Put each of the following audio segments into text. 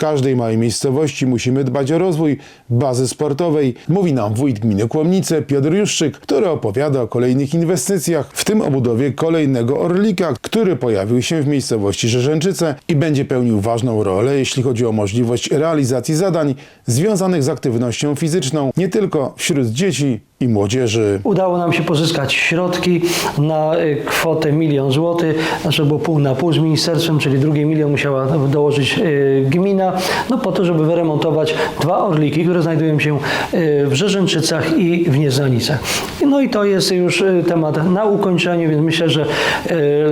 każdej małej miejscowości musimy dbać o rozwój bazy sportowej, mówi nam wójt gminy Kłomnice Piotr Juszczyk, który opowiada o kolejnych inwestycjach, w tym o budowie kolejnego Orlika, który pojawił się w miejscowości Rzerzęczyce i będzie pełnił ważną rolę, jeśli chodzi o możliwość realizacji zadań związanych z aktywnością fizyczną, nie tylko wśród dzieci i młodzieży. Udało nam się pozyskać środki na y, kwotę milion złotych, znaczy było pół na pół z ministerstwem, czyli drugi milion musiała dołożyć y, gmina, no po to, żeby wyremontować dwa orliki, które znajdują się y, w Rzerzęczycach i w Nieznanicach. No i to jest już temat na ukończeniu, więc myślę, że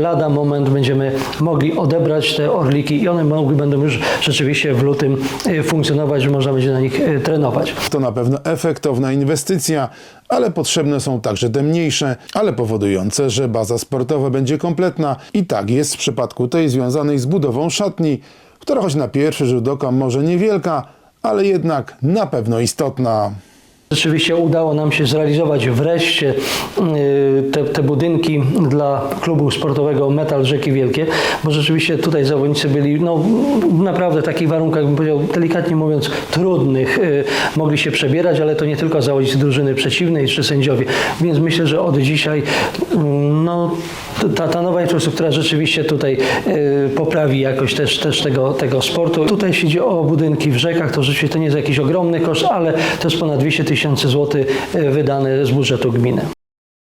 lada moment będziemy mogli odebrać te orliki i one mogły, będą już rzeczywiście w lutym funkcjonować, że można będzie na nich trenować. To na pewno efektowna inwestycja, ale potrzebne są także te mniejsze, ale powodujące, że baza sportowa będzie kompletna. I tak jest w przypadku tej związanej z budową szatni, która choć na pierwszy rzut oka może niewielka, ale jednak na pewno istotna. Rzeczywiście udało nam się zrealizować wreszcie y, te, te budynki dla klubu sportowego Metal Rzeki Wielkie, bo rzeczywiście tutaj zawodnicy byli no, naprawdę w takich warunkach, bym powiedział, delikatnie mówiąc, trudnych. y, Mogli się przebierać, ale to nie tylko zawodnicy drużyny przeciwnej czy sędziowie. Więc myślę, że od dzisiaj mm, no, ta, ta nowa infrastruktura rzeczywiście tutaj y, poprawi jakość też, też tego, tego sportu. Tutaj jeśli idzie o budynki w rzekach, to rzeczywiście to nie jest jakiś ogromny koszt, ale to jest ponad 200 tysięcy złotych y, wydane z budżetu gminy.